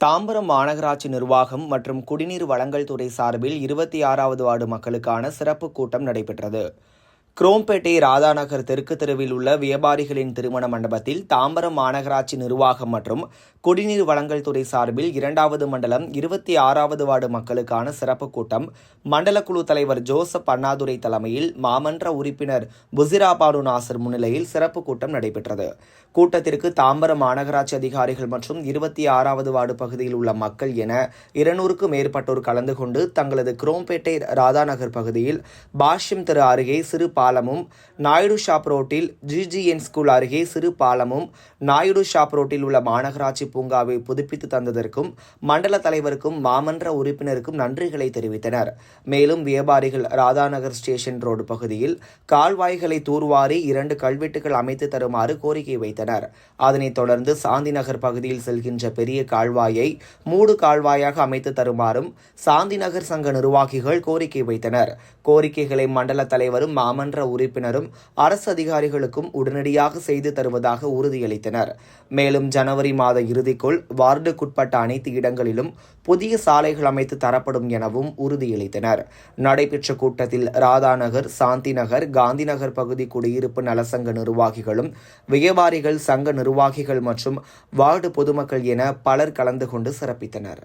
தாம்பரம் மாநகராட்சி நிர்வாகம் மற்றும் குடிநீர் வழங்கல் துறை சார்பில் இருபத்தி ஆறாவது வார்டு மக்களுக்கான சிறப்பு கூட்டம் நடைபெற்றது. குரோம்பேட்டை ராதாநகர் தெற்கு தெருவில் உள்ள வியாபாரிகளின் திருமண மண்டபத்தில் தாம்பரம் மாநகராட்சி நிர்வாகம் மற்றும் குடிநீர் வழங்கல் துறை சார்பில் இரண்டாவது மண்டலம் இருபத்தி ஆறாவது வார்டு மக்களுக்கான சிறப்பு கூட்டம் மண்டல குழு தலைவர் ஜோசப் அண்ணாதுரை தலைமையில் மாமன்ற உறுப்பினர் புசிராபாடு நாசர் முன்னிலையில் சிறப்பு கூட்டம் நடைபெற்றது. கூட்டத்திற்கு தாம்பரம் மாநகராட்சி அதிகாரிகள் மற்றும் இருபத்தி ஆறாவது வார்டு பகுதியில் உள்ள மக்கள் என இருநூறுக்கும் மேற்பட்டோர் கலந்து கொண்டு தங்களது குரோம்பேட்டை ராதாநகர் பகுதியில் பாஷ்யம் திரு அருகே சிறு பாலமும் நாயுடு ஷாப் ரோட்டில் ஜிஜிஎன் ஸ்கூல் அருகே சிறு பாலமும் நாயுடு ஷாப் ரோட்டில் உள்ள மாநகராட்சி பூங்காவை புதுப்பித்து தந்ததற்கும் மண்டல தலைவருக்கும் மாமன்ற உறுப்பினருக்கும் நன்றிகளை தெரிவித்தனர். மேலும் வியாபாரிகள் ராதாநகர் ஸ்டேஷன் ரோடு பகுதியில் கால்வாய்களை தூர்வாரி இரண்டு கல்வெட்டுகள் அமைத்து தருமாறு கோரிக்கை வைத்தனர். அதனைத் தொடர்ந்து சாந்தி நகர் பகுதியில் செல்கின்ற பெரிய கால்வாயை மூடு கால்வாயாக அமைத்து தருமாறும் சாந்தி நகர் சங்க நிர்வாகிகள் கோரிக்கை வைத்தனர். கோரிக்கைகளை மண்டல தலைவரும் மாமன்ற உறுப்பினரும் அரசு அதிகாரிகளுக்கும் உடனடியாக செய்து தருவதாக உறுதியளித்தனர். மேலும் ஜனவரி மாத இறுதிக்குள் வார்டுக்குட்பட்ட அனைத்து இடங்களிலும் புதிய சாலைகள் அமைத்து தரப்படும் எனவும் உறுதியளித்தனர். நடைபெற்ற கூட்டத்தில் ராதாநகர் சாந்தி நகர் காந்தி நகர் பகுதி குடியிருப்பு நலசங்க நிர்வாகிகளும் வியாபாரிகள் சங்க நிர்வாகிகள் மற்றும் வார்டு பொதுமக்கள் என பலர் கலந்து கொண்டு சிறப்பித்தனர்.